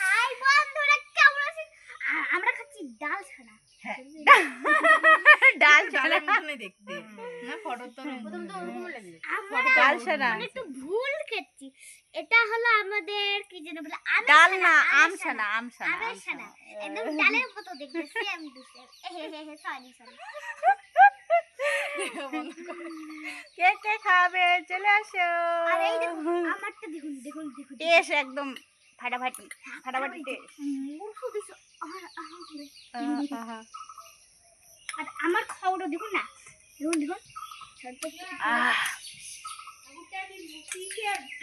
High বন্ধুরা কেমন আছেন? আমরা খাচ্ছি ডাল ছানা। হ্যাঁ। ডাল ডালের দেখতে। না ফটো তো প্রথম তো ওরকম লাগছে ডাল ছাড়া মানে একটু ভুল খেচ্ছি। এটা হলো আমাদের কি যেন বলে ডাল না আম ছানা। আম ছানা আম ছানা। ছানা। একদম ডালের মতো দেখতে same to same sorry sorry কে কে খাবে? চলে আসো। আর আমারটা দেখুন দেখুন দেখুন। টেস্ট একদম ফাটাফাটি ফাটাফাটি টেস্ট মূর্খ দিছো আর আহা করে আহা আর আমার খাওয়াটা দেখুন না দেখুন দেখুন।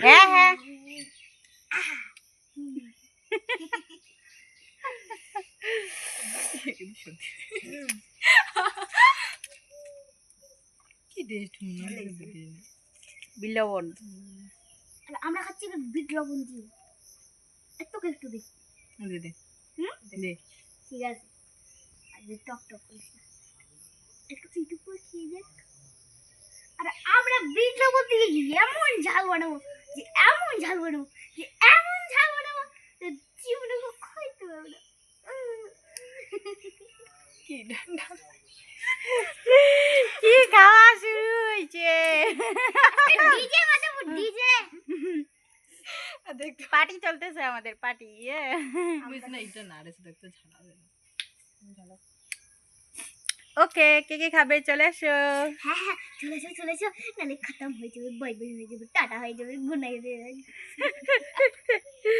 হ্যাঁ হ্যাঁ। কি টেস্ট মনে হয়? বিলবন আমরা খাচ্ছি বিট লবণ দিয়ে। একটু একটু দে। দে দে। ঠিক আছে। যে টক টক করিস একটু করে খেয়ে দেখ। আর আমরা বিট লবণ দিয়ে এমন ঝাল বানাবো যে এমন ঝাল বানাবো যে এমন ঝাল বানাবো যে জীবনে খাইতে পারবে না। কি ডান্ডা। কি খাওয়া শুরু হয়েছে? ডিজে বাজাবো ডিজে। দেখ পার্টি চলতেছে আমাদের পার্টি ইয়ে। বুঝ না এটা না রে সেটা তো ওকে কে কে খাবে? চলে আসো। হ্যাঁ হ্যাঁ চলে এসো চলে এসো। নাহলে খতম হয়ে যাবে বই বই হয়ে যাবে টাটা হয়ে যাবে গুনাই হয়ে যাবে।